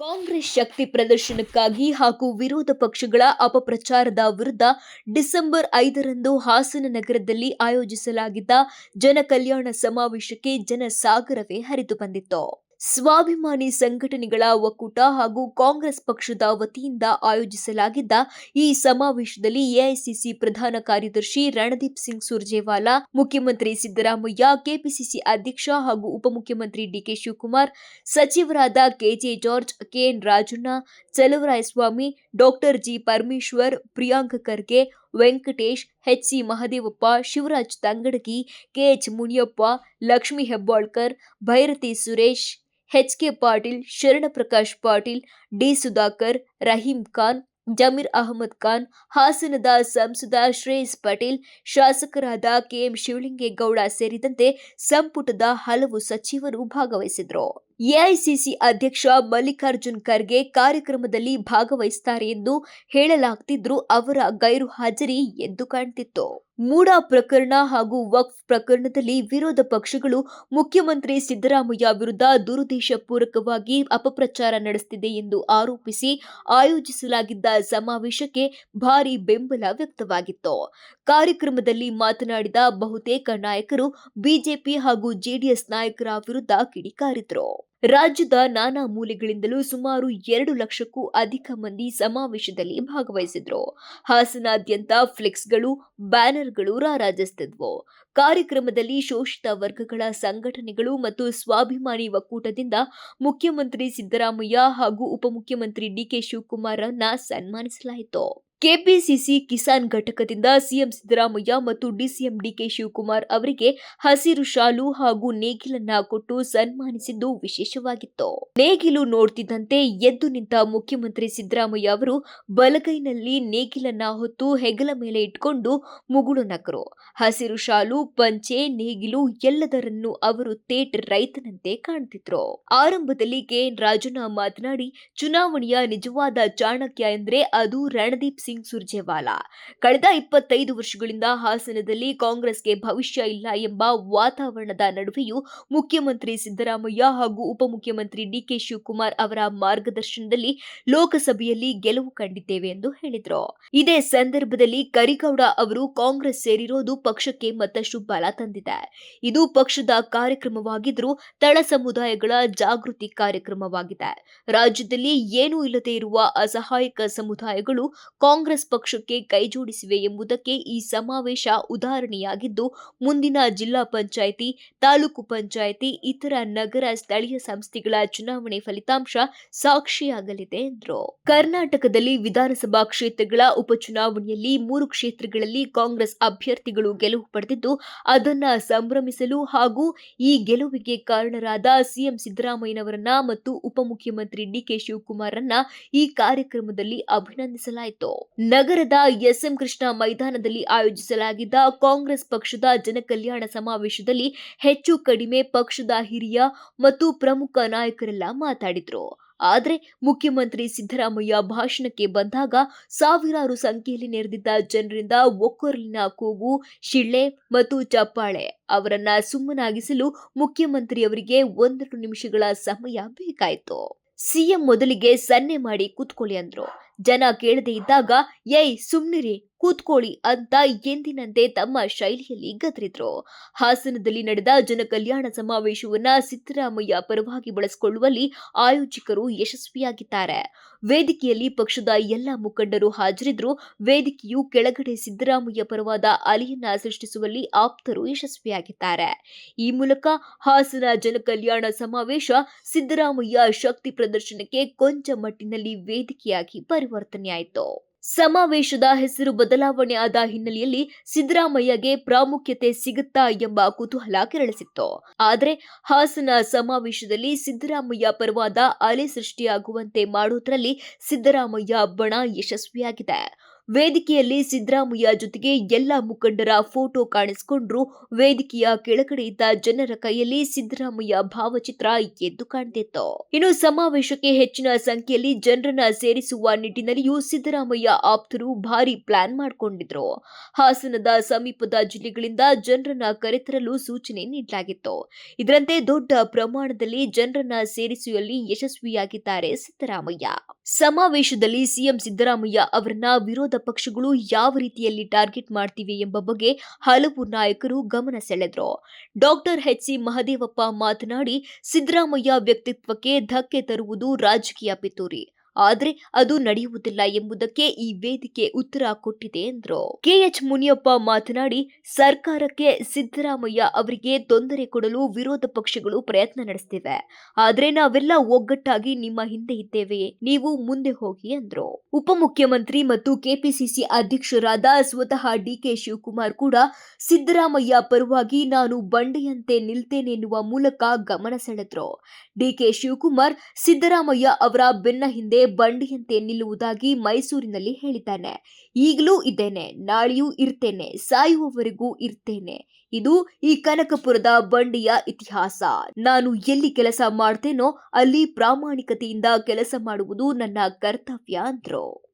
ಕಾಂಗ್ರೆಸ್ ಶಕ್ತಿ ಪ್ರದರ್ಶನಕ್ಕಾಗಿ ಹಾಗೂ ವಿರೋಧ ಪಕ್ಷಗಳ ಅಪಪ್ರಚಾರದ ವಿರುದ್ಧ ಡಿಸೆಂಬರ್ ಐದರಂದು ಹಾಸನ ನಗರದಲ್ಲಿ ಆಯೋಜಿಸಲಾಗಿದ್ದ ಜನಕಲ್ಯಾಣ ಸಮಾವೇಶಕ್ಕೆ ಜನಸಾಗರವೇ ಹರಿದು ಬಂದಿತ್ತು. ಸ್ವಾಭಿಮಾನಿ ಸಂಘಟನೆಗಳ ಒಕ್ಕೂಟ ಹಾಗೂ ಕಾಂಗ್ರೆಸ್ ಪಕ್ಷದ ವತಿಯಿಂದ ಆಯೋಜಿಸಲಾಗಿದ್ದ ಈ ಸಮಾವೇಶದಲ್ಲಿ ಎಐಸಿಸಿ ಪ್ರಧಾನ ಕಾರ್ಯದರ್ಶಿ ರಣದೀಪ್ ಸಿಂಗ್ ಸುರ್ಜೇವಾಲಾ, ಮುಖ್ಯಮಂತ್ರಿ ಸಿದ್ದರಾಮಯ್ಯ, ಕೆಪಿಸಿಸಿ ಅಧ್ಯಕ್ಷ ಹಾಗೂ ಉಪಮುಖ್ಯಮಂತ್ರಿ ಡಿಕೆ ಶಿವಕುಮಾರ್, ಸಚಿವರಾದ K J George, K N Rajanna, Chalavarayaswamy, doctor G. Parameshwar, Priyanka Kharge, Venkatesh, H C Mahadevappa, Shivraj Tangadagi, K H Muniyappa, Lakshmi Hebbalkar, Byrathi Suresh H K Patil, Sharanprakash Patil, D Sudhakar, Rahim Khan, Zameer Ahmed Khan, ಹಾಸನದ ಸಂಸದ ಶ್ರೇಯಸ್ ಪಟೇಲ್, ಶಾಸಕರಾದ KM Shivalingegowda ಸೇರಿದಂತೆ ಸಂಪುಟದ ಹಲವು ಸಚಿವರು ಭಾಗವಹಿಸಿದ್ರು AICC ಅಧ್ಯಕ್ಷ ಮಲ್ಲಿಕಾರ್ಜುನ್ ಖರ್ಗೆ ಕಾರ್ಯಕ್ರಮದಲ್ಲಿ ಭಾಗವಹಿಸುತ್ತಾರೆ ಎಂದು ಹೇಳಲಾಗ್ತಿದ್ರು ಅವರ ಗೈರು ಹಾಜರಿ ಎದ್ದು ಕಾಣ್ತಿತ್ತು. ಮೂಡಾ ಪ್ರಕರಣ ಹಾಗೂ ವಕ್ಫ್ ಪ್ರಕರಣದಲ್ಲಿ ವಿರೋಧ ಪಕ್ಷಗಳು ಮುಖ್ಯಮಂತ್ರಿ ಸಿದ್ದರಾಮಯ್ಯ ವಿರುದ್ಧ ದುರುದ್ದೇಶಪೂರ್ವಕವಾಗಿ ಅಪಪ್ರಚಾರ ನಡೆಸುತ್ತಿದೆ ಎಂದು ಆರೋಪಿಸಿ ಆಯೋಜಿಸಲಾಗಿದ್ದ ಸಮಾವೇಶಕ್ಕೆ ಭಾರಿ ಬೆಂಬಲ ವ್ಯಕ್ತವಾಗಿತ್ತು. ಕಾರ್ಯಕ್ರಮದಲ್ಲಿ ಮಾತನಾಡಿದ ಬಹುತೇಕ ನಾಯಕರು ಬಿಜೆಪಿ ಹಾಗೂ ಜೆಡಿಎಸ್ ನಾಯಕರ ವಿರುದ್ಧ ಕಿಡಿಕಾರಿದ್ರು. ರಾಜ್ಯದ ನಾನಾ ಮೂಲೆಗಳಿಂದಲೂ ಸುಮಾರು ಎರಡು ಲಕ್ಷಕ್ಕೂ ಅಧಿಕ ಮಂದಿ ಸಮಾವೇಶದಲ್ಲಿ ಭಾಗವಹಿಸಿದ್ರು. ಹಾಸನಾದ್ಯಂತ ಫ್ಲೆಕ್ಸ್ಗಳು, ಬ್ಯಾನರ್ಗಳು ರಾರಾಜಿಸುತ್ತಿದ್ವು ಕಾರ್ಯಕ್ರಮದಲ್ಲಿ ಶೋಷಿತ ವರ್ಗಗಳ ಸಂಘಟನೆಗಳು ಮತ್ತು ಸ್ವಾಭಿಮಾನಿ ಒಕ್ಕೂಟದಿಂದ ಮುಖ್ಯಮಂತ್ರಿ ಸಿದ್ದರಾಮಯ್ಯ ಹಾಗೂ ಉಪಮುಖ್ಯಮಂತ್ರಿ ಡಿಕೆ ಶಿವಕುಮಾರ್ರನ್ನ ಸನ್ಮಾನಿಸಲಾಯಿತು. ಕೆಪಿಸಿಸಿ ಕಿಸಾನ್ ಘಟಕದಿಂದ ಸಿಎಂ ಸಿದ್ದರಾಮಯ್ಯ ಮತ್ತು ಡಿಸಿಎಂ ಡಿಕೆ ಶಿವಕುಮಾರ್ ಅವರಿಗೆ ಹಸಿರು ಶಾಲು ಹಾಗೂ ನೇಗಿಲನ್ನ ಕೊಟ್ಟು ಸನ್ಮಾನಿಸಿದ್ದು ವಿಶೇಷವಾಗಿತ್ತು. ನೇಗಿಲು ನೋಡ್ತಿದ್ದಂತೆ ಎದ್ದು ನಿಂತ ಮುಖ್ಯಮಂತ್ರಿ ಸಿದ್ದರಾಮಯ್ಯ ಅವರು ಬಲಗೈನಲ್ಲಿ ನೇಗಿಲನ್ನ ಹೊತ್ತು ಹೆಗಲ ಮೇಲೆ ಇಟ್ಕೊಂಡು ಮುಗುಳು ನಕರು. ಹಸಿರು ಶಾಲು, ಪಂಚೆ, ನೇಗಿಲು ಎಲ್ಲದರನ್ನು ಅವರು ತೇಟ್ ರೈತನಂತೆ ಕಾಣ್ತಿದ್ರು. ಆರಂಭದಲ್ಲಿ ಕೆಎನ್ ರಾಜಣ್ಣ ಮಾತನಾಡಿ, ಚುನಾವಣೆಯ ನಿಜವಾದ ಚಾಣಕ್ಯ ಎಂದ್ರೆ ಅದು ರಣದೀಪ್ ಸಿಂಗ್ ಸುರ್ಜೇವಾಲಾ. ಕಳೆದ ಇಪ್ಪತ್ತೈದು ವರ್ಷಗಳಿಂದ ಹಾಸನದಲ್ಲಿ ಕಾಂಗ್ರೆಸ್ಗೆ ಭವಿಷ್ಯ ಇಲ್ಲ ಎಂಬ ವಾತಾವರಣದ ನಡುವೆಯೂ ಮುಖ್ಯಮಂತ್ರಿ ಸಿದ್ದರಾಮಯ್ಯ ಹಾಗೂ ಉಪಮುಖ್ಯಮಂತ್ರಿ ಡಿಕೆ ಶಿವಕುಮಾರ್ ಅವರ ಮಾರ್ಗದರ್ಶನದಲ್ಲಿ ಲೋಕಸಭೆಯಲ್ಲಿ ಗೆಲುವು ಕಂಡಿದ್ದೇವೆ ಎಂದು ಹೇಳಿದರು. ಇದೇ ಸಂದರ್ಭದಲ್ಲಿ ಕರಿಗೌಡ ಅವರು ಕಾಂಗ್ರೆಸ್ ಸೇರಿರೋದು ಪಕ್ಷಕ್ಕೆ ಮತ್ತಷ್ಟು ಬಲ ತಂದಿದೆ. ಇದು ಪಕ್ಷದ ಕಾರ್ಯಕ್ರಮವಾಗಿದ್ದರೂ ತಳ ಸಮುದಾಯಗಳ ಜಾಗೃತಿ ಕಾರ್ಯಕ್ರಮವಾಗಿದೆ. ರಾಜ್ಯದಲ್ಲಿ ಏನೂ ಇಲ್ಲದೆ ಇರುವ ಅಸಹಾಯಕ ಸಮುದಾಯಗಳು ಕಾಂಗ್ರೆಸ್ ಪಕ್ಷಕ್ಕೆ ಕೈಜೋಡಿಸಿವೆ ಎಂಬುದಕ್ಕೆ ಈ ಸಮಾವೇಶ ಉದಾಹರಣೆಯಾಗಿದ್ದು, ಮುಂದಿನ ಜಿಲ್ಲಾ ಪಂಚಾಯಿತಿ, ತಾಲೂಕು ಪಂಚಾಯಿತಿ, ಇತರ ನಗರ ಸ್ಥಳೀಯ ಸಂಸ್ಥೆಗಳ ಚುನಾವಣೆ ಫಲಿತಾಂಶ ಸಾಕ್ಷಿಯಾಗಲಿದೆ ಎಂದರು. ಕರ್ನಾಟಕದಲ್ಲಿ ವಿಧಾನಸಭಾ ಕ್ಷೇತ್ರಗಳ ಉಪಚುನಾವಣೆಯಲ್ಲಿ ಮೂರು ಕ್ಷೇತ್ರಗಳಲ್ಲಿ ಕಾಂಗ್ರೆಸ್ ಅಭ್ಯರ್ಥಿಗಳು ಗೆಲುವು ಪಡೆದಿದ್ದು, ಅದನ್ನ ಸಂಭ್ರಮಿಸಲು ಹಾಗೂ ಈ ಗೆಲುವಿಗೆ ಕಾರಣರಾದ ಸಿಎಂ ಸಿದ್ದರಾಮಯ್ಯನವರನ್ನ ಮತ್ತು ಉಪಮುಖ್ಯಮಂತ್ರಿ ಡಿಕೆ ಶಿವಕುಮಾರ್ರನ್ನ ಈ ಕಾರ್ಯಕ್ರಮದಲ್ಲಿ ಅಭಿನಂದಿಸಲಾಯಿತು. ನಗರದ ಎಸ್ಎಂ ಕೃಷ್ಣ ಮೈದಾನದಲ್ಲಿ ಆಯೋಜಿಸಲಾಗಿದ್ದ ಕಾಂಗ್ರೆಸ್ ಪಕ್ಷದ ಜನಕಲ್ಯಾಣ ಸಮಾವೇಶದಲ್ಲಿ ಹೆಚ್ಚು ಕಡಿಮೆ ಪಕ್ಷದ ಹಿರಿಯ ಮತ್ತು ಪ್ರಮುಖ ನಾಯಕರೆಲ್ಲ ಮಾತಾಡಿದ್ರು. ಆದರೆ ಮುಖ್ಯಮಂತ್ರಿ ಸಿದ್ದರಾಮಯ್ಯ ಭಾಷಣಕ್ಕೆ ಬಂದಾಗ ಸಾವಿರಾರು ಸಂಖ್ಯೆಯಲ್ಲಿ ನೆರೆದಿದ್ದ ಜನರಿಂದ ಒಕ್ಕೊರಲಿನ ಕೂಗು, ಶಿಳ್ಳೆ ಮತ್ತು ಚಪ್ಪಾಳೆ ಅವರನ್ನ ಸುಮ್ಮನಾಗಿಸಲು ಮುಖ್ಯಮಂತ್ರಿಯವರಿಗೆ ಒಂದೆರಡು ನಿಮಿಷಗಳ ಸಮಯ ಬೇಕಾಯಿತು. ಸಿಎಂ ಮೊದಲಿಗೆ ಸನ್ನೆ ಮಾಡಿ ಕೂತ್ಕೊಳ್ಳಿ ಅಂದ್ರು. ಜನ ಕೇಳದೇ ಇದ್ದಾಗ ಏಯ್ ಸುಮ್ನಿರಿ. ಕೂತ್ಕೊಳ್ಳಿ ಅಂತ ಎಂದಿನಂತೆ ತಮ್ಮ ಶೈಲಿಯಲ್ಲಿ ಗದರಿದ್ರು. ಹಾಸನದಲ್ಲಿ ನಡೆದ ಜನಕಲ್ಯಾಣ ಸಮಾವೇಶವನ್ನ ಸಿದ್ದರಾಮಯ್ಯ ಪರವಾಗಿ ಬಳಸಿಕೊಳ್ಳುವಲ್ಲಿ ಆಯೋಜಕರು ಯಶಸ್ವಿಯಾಗಿದ್ದಾರೆ. ವೇದಿಕೆಯಲ್ಲಿ ಪಕ್ಷದ ಎಲ್ಲ ಮುಖಂಡರು ಹಾಜರಿದ್ರು. ವೇದಿಕೆಯು ಕೆಳಗಡೆ ಸಿದ್ದರಾಮಯ್ಯ ಪರವಾದ ಅಲೆಯನ್ನ ಸೃಷ್ಟಿಸುವಲ್ಲಿ ಆಪ್ತರು ಯಶಸ್ವಿಯಾಗಿದ್ದಾರೆ. ಈ ಮೂಲಕ ಹಾಸನ ಜನಕಲ್ಯಾಣ ಸಮಾವೇಶ ಸಿದ್ದರಾಮಯ್ಯ ಶಕ್ತಿ ಪ್ರದರ್ಶನಕ್ಕೆ ಕೊಂಚ ಮಟ್ಟಿನಲ್ಲಿ ವೇದಿಕೆಯಾಗಿ ಪರಿವರ್ತನೆಯಾಯಿತು. ಸಮಾವೇಶದ ಹೆಸರು ಬದಲಾವಣೆ ಆದ ಹಿನ್ನೆಲೆಯಲ್ಲಿ ಸಿದ್ದರಾಮಯ್ಯಗೆ ಪ್ರಾಮುಖ್ಯತೆ ಸಿಗುತ್ತಾ ಎಂಬ ಕುತೂಹಲ ಕೆರಳಿಸಿತ್ತು. ಆದರೆ ಹಾಸನ ಸಮಾವೇಶದಲ್ಲಿ ಸಿದ್ದರಾಮಯ್ಯ ಪರವಾದ ಅಲೆ ಸೃಷ್ಟಿಯಾಗುವಂತೆ ಮಾಡುವುದರಲ್ಲಿ ಸಿದ್ದರಾಮಯ್ಯ ಬಣ ಯಶಸ್ವಿಯಾಗಿದೆ. ವೇದಿಕೆಯಲ್ಲಿ ಸಿದ್ದರಾಮಯ್ಯ ಜೊತೆಗೆ ಎಲ್ಲ ಮುಖಂಡರ ಫೋಟೋ ಕಾಣಿಸಿಕೊಂಡ್ರು. ವೇದಿಕೆಯ ಕೆಳಗಡೆ ಇದ್ದ ಜನರ ಕೈಯಲ್ಲಿ ಸಿದ್ದರಾಮಯ್ಯ ಭಾವಚಿತ್ರ ಎದ್ದು ಕಾಣ್ತಿತ್ತು. ಇನ್ನು ಸಮಾವೇಶಕ್ಕೆ ಹೆಚ್ಚಿನ ಸಂಖ್ಯೆಯಲ್ಲಿ ಜನರನ್ನ ಸೇರಿಸುವ ನಿಟ್ಟಿನಲ್ಲಿಯೂ ಸಿದ್ದರಾಮಯ್ಯ ಆಪ್ತರು ಭಾರಿ ಪ್ಲಾನ್ ಮಾಡಿಕೊಂಡಿದ್ರು. ಹಾಸನದ ಸಮೀಪದ ಜಿಲ್ಲೆಗಳಿಂದ ಜನರನ್ನ ಕರೆತರಲು ಸೂಚನೆ ನೀಡಲಾಗಿತ್ತು. ಇದರಂತೆ ದೊಡ್ಡ ಪ್ರಮಾಣದಲ್ಲಿ ಜನರನ್ನ ಸೇರಿಸುವಲ್ಲಿ ಯಶಸ್ವಿಯಾಗಿದ್ದಾರೆ ಸಿದ್ದರಾಮಯ್ಯ. ಸಮಾವೇಶದಲ್ಲಿ ಸಿಎಂ ಸಿದ್ದರಾಮಯ್ಯ ಅವರನ್ನ ವಿರೋಧ ಪಕ್ಷಗಳು ಯಾವ ರೀತಿಯಲ್ಲಿ ಟಾರ್ಗೆಟ್ ಮಾಡ್ತಿವೆ ಎಂಬ ಬಗ್ಗೆ ಹಲವು ನಾಯಕರು ಗಮನ ಸೆಳೆದರು. ಡಾಕ್ಟರ್ ಎಚ್ ಸಿ ಮಹದೇವಪ್ಪ ಮಾತನಾಡಿ, ಸಿದ್ದರಾಮಯ್ಯ ವ್ಯಕ್ತಿತ್ವಕ್ಕೆ ಧಕ್ಕೆ ತರುವುದು ರಾಜಕೀಯ ಪಿತೂರಿ. ಆದ್ರೆ ಅದು ನಡೆಯುವುದಿಲ್ಲ ಎಂಬುದಕ್ಕೆ ಈ ವೇದಿಕೆ ಉತ್ತರ ಕೊಟ್ಟಿದೆ ಎಂದರು. ಕೆಎಚ್ ಮುನಿಯಪ್ಪ ಮಾತನಾಡಿ, ಸರ್ಕಾರಕ್ಕೆ ಸಿದ್ದರಾಮಯ್ಯ ಅವರಿಗೆ ತೊಂದರೆ ಕೊಡಲು ವಿರೋಧ ಪಕ್ಷಗಳು ಪ್ರಯತ್ನ ನಡೆಸುತ್ತಿವೆ ಆದರೆ ನಾವೆಲ್ಲ ಒಗ್ಗಟ್ಟಾಗಿ ನಿಮ್ಮ ಹಿಂದೆ ಇದ್ದೇವೆ. ನೀವು ಮುಂದೆ ಹೋಗಿ ಎಂದರು. ಉಪಮುಖ್ಯಮಂತ್ರಿ ಮತ್ತು ಕೆಪಿಸಿಸಿ ಅಧ್ಯಕ್ಷರಾದ ಸ್ವತಃ ಡಿಕೆ ಶಿವಕುಮಾರ್ ಕೂಡ, ಸಿದ್ದರಾಮಯ್ಯ ಪರವಾಗಿ ನಾನು ಬಂಡೆಯಂತೆ ನಿಲ್ತೇನೆ ಎನ್ನುವ ಮೂಲಕ ಗಮನ ಸೆಳೆದ್ರು. ಡಿಕೆ ಶಿವಕುಮಾರ್, ಸಿದ್ದರಾಮಯ್ಯ ಅವರ ಬೆನ್ನ ಹಿಂದೆ ಬಂಡೆಯಂತೆ ನಿಲ್ಲುವುದಾಗಿ ಮೈಸೂರಿನಲ್ಲಿ ಹೇಳಿದ್ದಾನೆ. ಈಗಲೂ ಇದ್ದೇನೆ, ನಾಳೆಯೂ ಇರ್ತೇನೆ, ಸಾಯುವವರೆಗೂ ಇರ್ತೇನೆ. ಇದು ಈ ಕನಕಪುರದ ಬಂಡಿಯ ಇತಿಹಾಸ. ನಾನು ಎಲ್ಲಿ ಕೆಲಸ ಮಾಡ್ತೇನೋ ಅಲ್ಲಿ ಪ್ರಾಮಾಣಿಕತೆಯಿಂದ ಕೆಲಸ ಮಾಡುವುದು ನನ್ನ ಕರ್ತವ್ಯ, ಅಂದ್ರು.